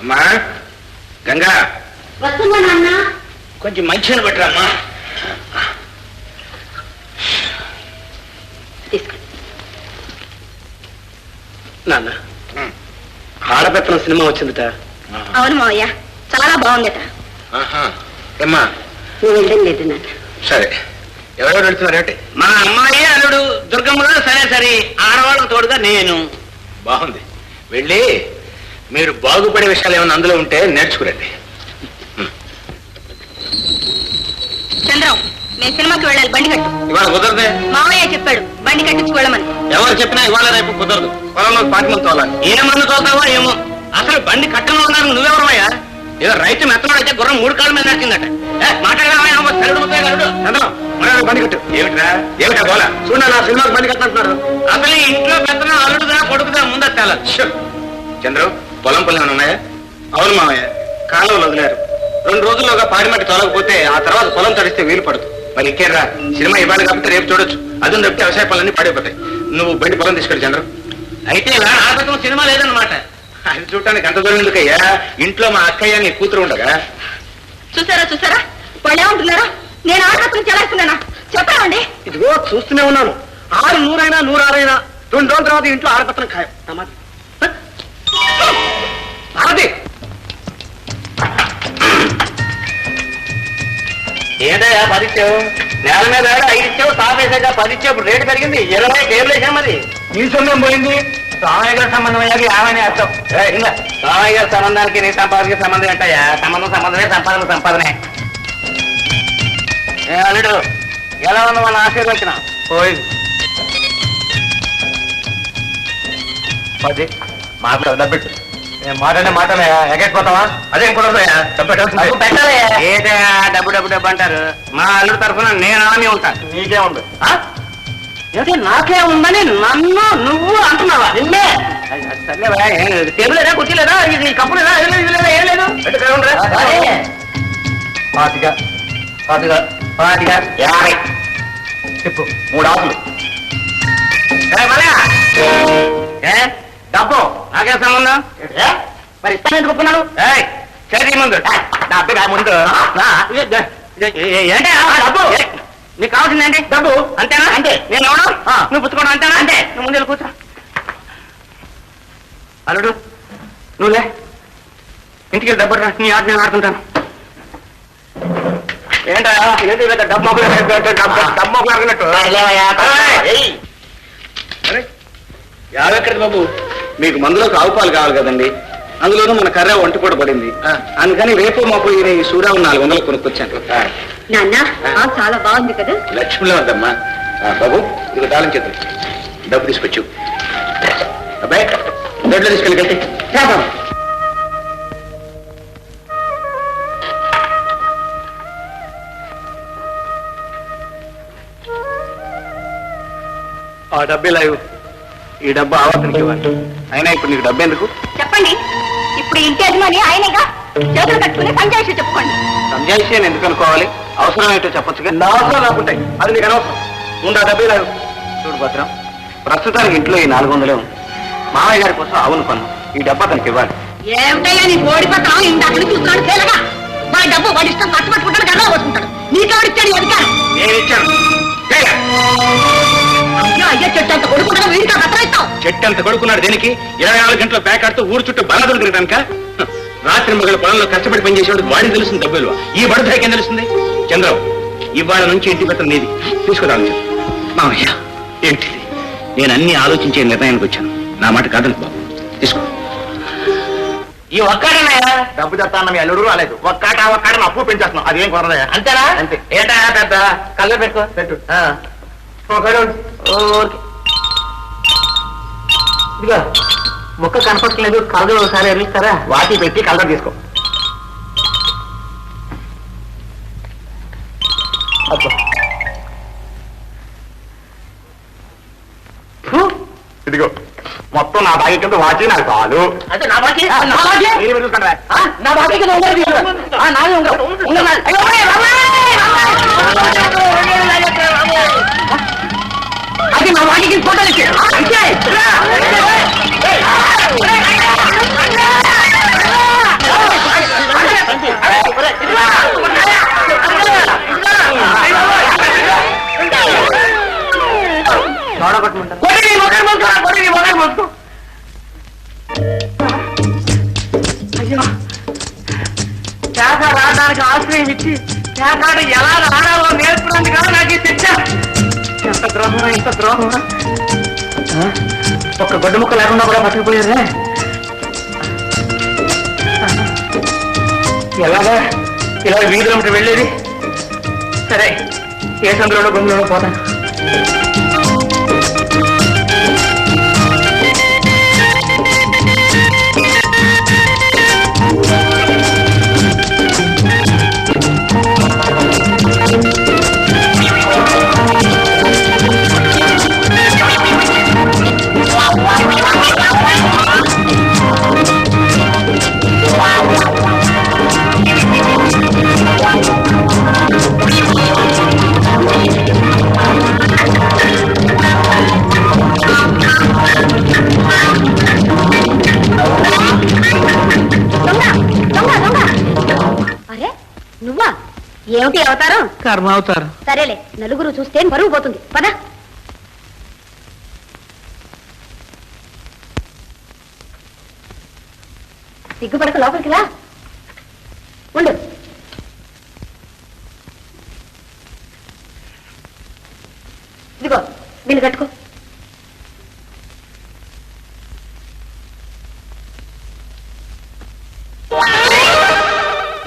అమ్మా గంగా. వస్తుందా నాన్న. కొంచెం మంచిగా పెట్టరామ్మా నాన్న ఆడపెత్తనం సినిమా వచ్చిందిట. అవును మావయ్య చాలా బాగుందట. ఆహా. ఏమ్మా? నువ్వు వెళ్ళడం లేదు నాన్న. సరే. ఎవరెవరు వెళ్తున్నారు ఏమిటి? మా అమ్మాయి అల్లుడు దుర్గమ్మగా సరే సరే ఆడవాళ్ళకు తోడుగా నేను. బాగుంది. వెళ్ళి మీరు బాగుపడే విషయాలు ఏమైనా అందులో ఉంటే నేర్చుకురండి. చంద్రం నేను సినిమాకి వెళ్ళాలి బండి కట్టు. ఇవాళ కుదరదే. మావయ్య చెప్పాడు బండి కట్టించి వెళ్ళమని. ఎవరు చెప్పినా ఇవాళ రేపు కుదరదు. పొలంలో పాటి మంది తోలాలి. ఏ మందు తోతావో ఏమో. అసలు బండి కట్టను ఉన్నారు నువ్వెవరమయ్యా ఏదో రైతు మెత్తనాడు అయితే గుర్రం మూడు కాళ్ళ మీద చంద్రం, మనోడు బండి కట్టు. ఏమిట్రా? ఏమిటా గోల? చూడ నా సినిమాకి బండి కట్టంటున్నాడు అసలు ఈ ఇంట్లో పెద్దన అల్లుడుదా కొడుకుదా ముందా తేలాలి చంద్రు పొలం పొలం ఉన్నాయా అవును మామయ్య కాలువలు వదిలేరు. రెండు రోజుల్లోగా పాడి మట్టి తొలగకపోతే ఆ తర్వాత పొలం తడిస్తే వీలు పడదు. మరి ఇంకేరా సినిమా ఇవ్వాలి కాబట్టి రేపు చూడొచ్చు. అది రేపు వ్యవసాయ పనులన్నీ పాడైపోతాయి. నువ్వు బండి పొలం తీసుకెళ్ళి చంద్రు. అయితే ఇలా ఆపకం సినిమా లేదన్నమాట. అది చూడటానికి అంత దూరం ఎందుకయ్యా? ఇంట్లో మా అక్కయ్య నీ కూతురు ఉండగా. చూసారా చూసారా? వాళ్ళు ఏమంటున్నారా నేను ఆడపత్రం చెల్లేస్తున్నానా చెప్పండి ఇదిగో చూస్తూనే ఉన్నాను. ఆరు నూరైనా నూరారైనా రెండు రోజుల తర్వాత ఇంట్లో ఆడపత్రం ఖాయం. ఏంటయ్యా పదిచ్చావు నేల మీద ఐదు ఇచ్చావు? సాపేసాక పది ఇచ్చావు ఇప్పుడు రేటు పెరిగింది. ఇరవై పేర్లు వేసాం మరి. నీ సొమ్మెం పోయింది? స్వామి గారి సంబంధం అయ్యాక ఆమెనే అర్థం? ఇంకా స్వామి గారి సంబంధానికి నీ సంపాదనకి సంబంధం ఏంటయ్యా? సంబంధం సంబంధమే సంపాదన సంపాదనే. అల్లుడు ఎలా ఉంది మన ఆశీర్వచన? పోయింది. పది. మాటలు డబ్బెట్టు మాటనే మాటనే ఎగేసిపోతావా? అదేం కుదరదయా ఏదయా డబ్బు డబ్బు డబ్బు అంటారు? మా అల్లుడు తరఫున నేను ఆమె ఉంటాను. నీకే ఉంది. ఏంటి నాకే ఉందని నన్ను నువ్వు అంటున్నావా? నిన్నే. సర్లేవా టేబుల్ లేదా కుర్చీ లేదా ఇది కప్పు లేదా ఏం లేదు, ఇది లేదా ఏం లేదు. పాతిగా పాతిగా పాతిగా యాభై. చెప్పు. మూడు ఆకులు? ఏ? డబ్బు నాకే సంబంధం? మరి ఇస్తాను ఎందుకు ఒప్పుకున్నాడు? చేతి ముందు. డబ్బు రా ముందు. ఏంటి? డబ్బు. నీకు కావాల్సింది ఏంటి? డబ్బు. అంతేనా? అంతే. నేను ఎవడు నువ్వు పుచ్చుకోవడం అంతేనా? అంతే. నువ్వు ముందు వెళ్ళి కూర్చో. అల్లుడు నువ్వులే ఇంటికి డబ్బు నీ ఆట నేను ఆడుకుంటాను ఏంటా? ఏంటి డబ్బు డబ్బు డబ్బు. అరే యావెక్కడిది బాబు. మీకు మందులోకి ఆవు పాలు కావాలి కదండి. అందులోనూ మన కర్ర ఒంటి కూడా పడింది. అందుకని రేపు మాపు ఈ సూర్యావు నాలుగు వందలు కొనుక్కొచ్చాను. నాన్న చాలా బాగుంది కదా. లక్ష్మిలో వద్దమ్మా ఆ, బాబు ఇది తాళం చేతులు. డబ్బు తీసుకొచ్చు. అబ్బాయి దొడ్లో తీసుకెళ్ళి కట్టి. ఆ డబ్బే లేవు. ఈ డబ్బు ఆవర్తనకి ఇవ్వాలి. అయినా ఇప్పుడు నీకు డబ్బు ఎందుకు? చెప్పండి. ఇప్పుడు ఇంటి యజమాని ఆయనేగా చేతులు కట్టుకుని సంజాయిషి చెప్పుకోండి. సంజాయిషి ఎందుకు అనుకోవాలి? అవసరం ఏంటో చెప్పొచ్చుగా? నా అవసరం నాకుంటాయి అది నీకు అనవసరం. ముందు ఆ డబ్బే లేవు చూడు భద్రం ప్రస్తుతానికి ఇంట్లో ఈ నాలుగు వందలే ఉంది. మామయ్య గారి కోసం అవును పన్ను ఈ డబ్బు అతనికి ఇవ్వాలి. ఏమిటయ్యా నీ ఓడిపోతాం చెట్టు అంత కొడుకున్నాడు దేనికి? ఇరవై నాలుగు గంటలు పేకాడుతూ ఊరు చుట్టూ బల దొరికినక రాత్రి మగల పొలంలో కష్టపడి పనిచేసేవాడు వాడికి తెలుస్తుంది డబ్బు విలువ ఈ బడుతాయికి ఏం తెలుస్తుంది? చంద్రం ఇవాళ నుంచి ఇంటి పెద్ద నీది. తీసుకురాను మామయ్య. ఏంటిది? నేను అన్ని ఆలోచించే నిర్ణయానికి వచ్చాను. నా మాట కాదనుకు బాబు. తీసుకో. ఈ ఒక్కడనయ్యా? డబ్బు చెప్తాను మీ అల్లుడు రాలేదు. ఒక్కట ఒక్కట అప్పు పెంచేస్తున్నాం. అదేం కొరదయ్యా? అంతేనా? అంతే. ఏంటా పెద్ద? కళ్ళ పెట్టుకో. పెట్టు. ఒకడు ఊరికి ఇదిగో ముక్క కనపడలేదు కలదు ఒకసారి ఎర్లిస్తారా వాటి పెట్టి కలర్ తీసుకో ఇదిగో మొత్తం నా బాగి కింద వాచి నాకు చాలు అంటే నా బాకి నా బాకి మీరు నా బాకి కింద ఆ, నాది. అయ్యో. అది నా బాకి కింద ఫోటోలు. నాకు ఆశ్రయం ఇచ్చి పేకాట ఎలా ఆడాలో నేర్పడానికి కాదు నాకు ఈ శిక్ష. ఎంత ద్రోహం ఎంత ద్రోహం. ఆ? ఒక్క గొడ్డు ముక్క లేకుండా కూడా పట్టుకుపోయారే ఎలాగా? ఇలా వీధిలో వెళ్ళేది? సరే ఏ సందులో గుండెలో పోతాను. అవతారం కర్మ అవుతారు. సరేలే నలుగురు చూస్తే పరువు పోతుంది. పద. సిగ్గుపడక లోపలికి రా. ఉండు. ఇదిగో బిల్లు కట్టుకో.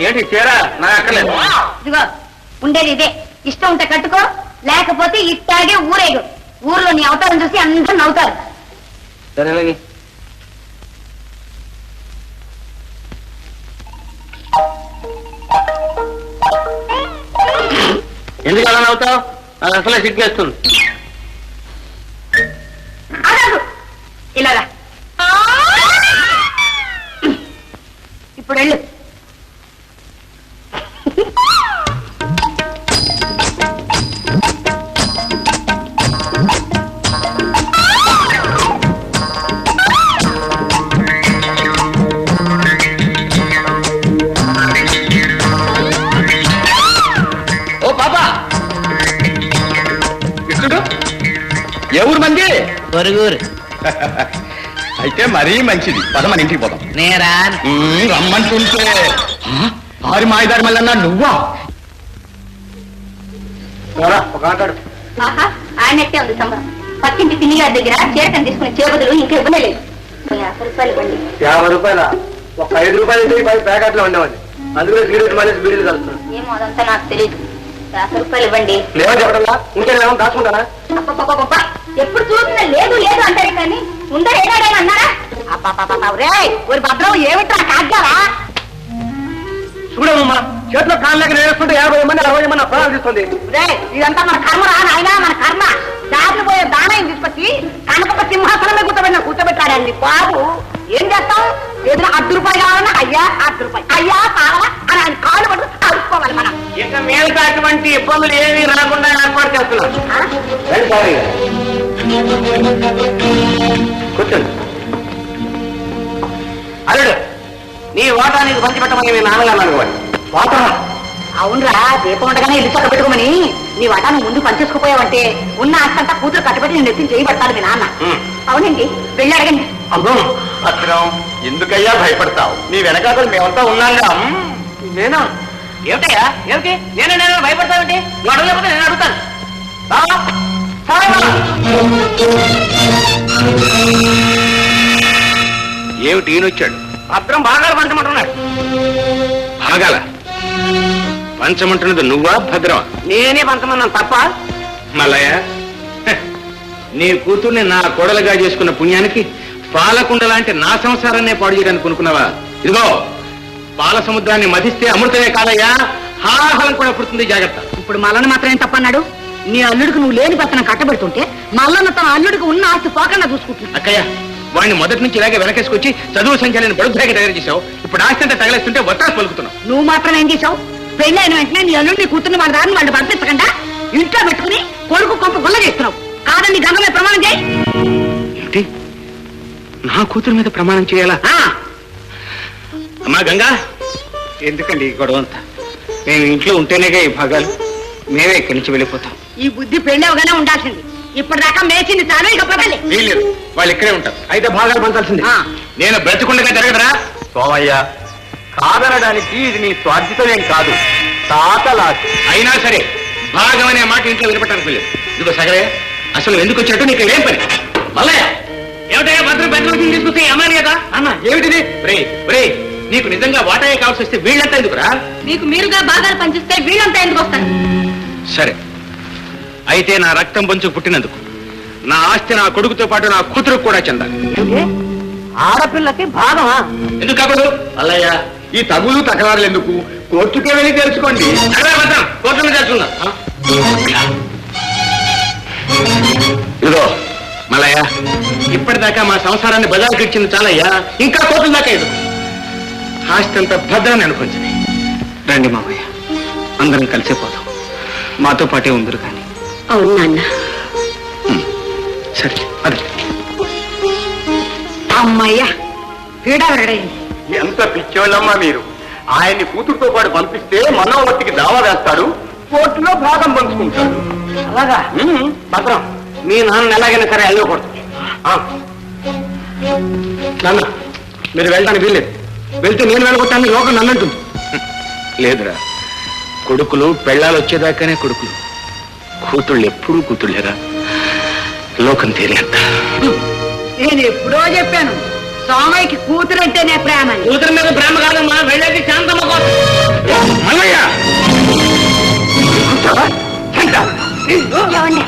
ఏంటి చీర? నాకు అక్కర్లేదు. ఇదిగో. ఉండేది ఇదే. ఇష్టం ఉంటే కట్టుకో లేకపోతే ఇట్టాగే ఊరేగు. ఊర్లో నీ అవతారం చూసి అందరూ నవ్వుతారు. ఎందుకు అలా నవ్వుతావు? నాకు అసలే సిగ్గేస్తుంది. ఆగాగు. ఇలా రా. ఇప్పుడు వెళ్ళు. ఏ ఊరు మంది? పొరుగురు అయితే మరీ మంచిది. పద మన ఇంటికి పోదాం. నేరా? ఉమ్, రమ్మంటుంటే. ఆ, ఆరి మాయదారి మళ్ళన్నా నువ్వా? ఆహా ఆయనట్టే ఉంది సంబరం. పక్కింటి గారి దగ్గర తీసుకునే ఇంకా ఇవ్వనే లేదు. యాభై రూపాయలు ఇవ్వండి. యాభై రూపాయల? ఒక ఐదు రూపాయలు ఇస్తే ఈ పది ప్యాకెట్లు ఉండేవాడి అందుకే సిగరెట్ మానేసి బీడీలు కలుస్తున్నాడు ఏమో అదంతా నాకు తెలియదు యాభై రూపాయలు ఇవ్వండి. లేవో చెప్పడంలా ఉంటే నేను దాచుకుంటానా. ఎప్పుడు చూసినా లేదు లేదు అంటారు కానీ ఉందా ఏడాడని అన్నారా? భద్రం ఏమిట్రా కాగ్గారా చూడమ్మా చేతిలో కాళ్ళు లేక నేర్చుకుంటే యాభై మంది అరవై మంది ప్రాణాలు తీస్తుంది. ఇదంతా మన కర్మ రా నాయనా మన కర్మ. దారిలో పోయే దానాయం తీసుకొచ్చి కనకప సింహాసనమే కూర్చోబెట్టిన కూర్చోబెట్టాడండి. బాబు ఏం చేస్తాం ఏదైనా అర్ధ రూపాయి కావాలన్నా అయ్యా అర్ధ రూపాయి. అయ్యా కావాలా? అని ఆయన కాళ్ళు పట్టు అడుక్కోవాలి మనం. ఇక మేలుగా అటువంటి ఇబ్బందులు ఏమీ రాకుండా ఏర్పాటు చేస్తున్నాం? కూర్చోండి. అల్లుడు నీ వాటా నీకు పంచిపెట్టమని మీ నాన్నగారు అడగవాలి వాటా? అవునరా దీపం ఉండగానే ఇల్లు చక్క పెట్టుకోమని. నీ వాటాను ముందు పనిచేసుకుపోయావంటే ఉన్న ఆస్తంతా కూతురు కట్టబెట్టి నేను నెత్తిని చేయబడతాడు మీ నాన్న. అవునండి వెళ్ళి అడగండి. అబ్బో భద్రం ఎందుకయ్యా భయపడతావు? నీ వెనకాతలు మేమంతా ఉన్నాగా. నేనా? ఏమిటయ్యా? ఏమిటి? నేను నేను భయపడతావేంటి? నువ్వు అడగలేకపోతే నేను అడుగుతాను? ఏమిటి ఈయనొచ్చాడు భద్రం బాగా పంచమంటున్నాడు. ఆగాల పంచమంటున్నది నువ్వా భద్రమా? నేనే పంచమన్నాను తప్ప. మల్లయ్య హ, నీ కూతుర్ని నా కోడలుగా చేసుకున్న పుణ్యానికి పాలకుండ లాంటి నా సంసారాన్నే పాడు చేయడానికి కొనుక్కున్నావా ఇదిగో పాల సముద్రాన్ని మధిస్తే అమృతమే కాదయ్యా. హాహలం కూడా పుడుతుంది జాగ్రత్త. ఇప్పుడు మల్లన్న మాత్రం ఏం తప్పన్నాడు? నీ అల్లుడికి నువ్వు లేని పక్కన కట్టబెడుతుంటే మల్లన్న తన అల్లుడికి ఉన్న ఆస్తి పోకుండా చూసుకుంటున్నా అక్కయ్య వాడిని మొదటి నుంచి ఇలాగే వెనకేసుకొచ్చి చదువు సంఖ్యలను బడుద్దాకి తయారు చేశావు. ఇప్పుడు ఆస్తి అంతా తగలేస్తుంటే వత్తాసు పలుకుతున్నావు. నువ్వు మాత్రం ఏం చేశావు? పెళ్ళి అయిన వెంటనే నీ అల్లుడిని కూతుర్ని వాళ్ళ దారిని వాళ్ళు పంపించకుండా ఇంట్లో పెట్టుకుని కొడుకు కొంప గుల్ల చేస్తున్నావు. కాదని గంగమే ప్రమాణం చేయి. ఏంటి? నా కూతురు మీద ప్రమాణం చేయాలా? ఆ, అమ్మా గంగా. ఎందుకండి ఈ గొడవ అంతా? మేము ఇంట్లో ఉంటేనేగా ఈ భాగాలు. మేమే ఇక్కడి నుంచి వెళ్ళిపోతాం. ఈ బుద్ధి పెళ్ళవగానే ఉండాల్సింది. ఇప్పటిదాకా మేచింది చాలు ఇక పడాలి వాళ్ళు ఇక్కడే ఉంటారు. అయితే భాగాలు పంచాల్సింది. ఆ. నేను బ్రతికుండగా జరగదరా. సోమయ్య కాదనడానికి ఇది నీ స్వార్థితమేం కాదు. తాతలాసి అయినా సరే భాగం అనే మాట ఇంట్లో వినపడటానికి వెళ్ళదు ఇదిగో సగరే అసలు ఎందుకు వచ్చినట్టు నీకు ఏం పని? మల్లయ్య! ఏమిటయ్యా భద్రం పెద్ద తీసుకొస్తే అమ్మాయి కదా? అన్న ఏమిటిది? రే రే నీకు నిజంగా వాటాయే కావాల్సి వస్తే వీళ్ళంతా ఎందుకురా? మీకు మీరుగా భాగాలు పంచిస్తే వీళ్ళంతా ఎందుకు వస్తారు? సరే అయితే నా రక్తం పంచు పుట్టినందుకు. నా ఆస్తి నా కొడుకుతో పాటు నా కూతురుకు కూడా చెందాలి. ఆడపిల్లకి భాగమా? ఎందుకు కాకూడదు? అల్లయ్య. ఈ తగులు తకరారులు ఎందుకు? కోర్టుకే వెళ్ళి తెలుసుకోండి. కోర్టులో తెలుసుకుందాం. ఆ? ఇదిగో మల్లయ్య. ఇప్పటిదాకా మా సంసారాన్ని బజార్కి ఇచ్చింది చాలయ్యా. ఇంకా కోర్టుల దాకా ఎదుగు ఆస్తి అంతా భద్రాన్ని అనుకుంటుంది రండి మామయ్య. అందరం కలిసిపోతాం మాతో పాటే ఉందరు కానీ. అవును నాన్న. సరే అదే. అమ్మయ్యా పీడ ఎంత పిచ్చోళ్ళమ్మా మీరు. ఆయన్ని కూతురుతో పాటు పంపిస్తే మనోవర్తికి దావా వేస్తాడు కోర్టులో భాగం పంచుకుంటాడు అలాగా? భద్రం. మీ నాన్న ఎలాగైనా సరే వెళ్ళకూడదు. ఆ. నాన్న మీరు వెళ్ళడానికి వీల్లేదు. వెళ్తే నేను వెళ్ళగొట్టాను లోకం నన్ను అంటుంది లేదురా. కొడుకులు పెళ్ళాలు వచ్చేదాకానే కొడుకులు. కూతుళ్ళు ఎప్పుడూ కూతుళ్ళేరా? లోకం తేలేంత నేను ఎప్పుడో చెప్పాను సోమయ్యకి కూతురంటేనే ప్రేమ అని. కూతురు మీద ప్రేమ కాదమ్మా వెళ్ళేది శాంతమ్మ కోసం. మల్లయ్య ఏమండి?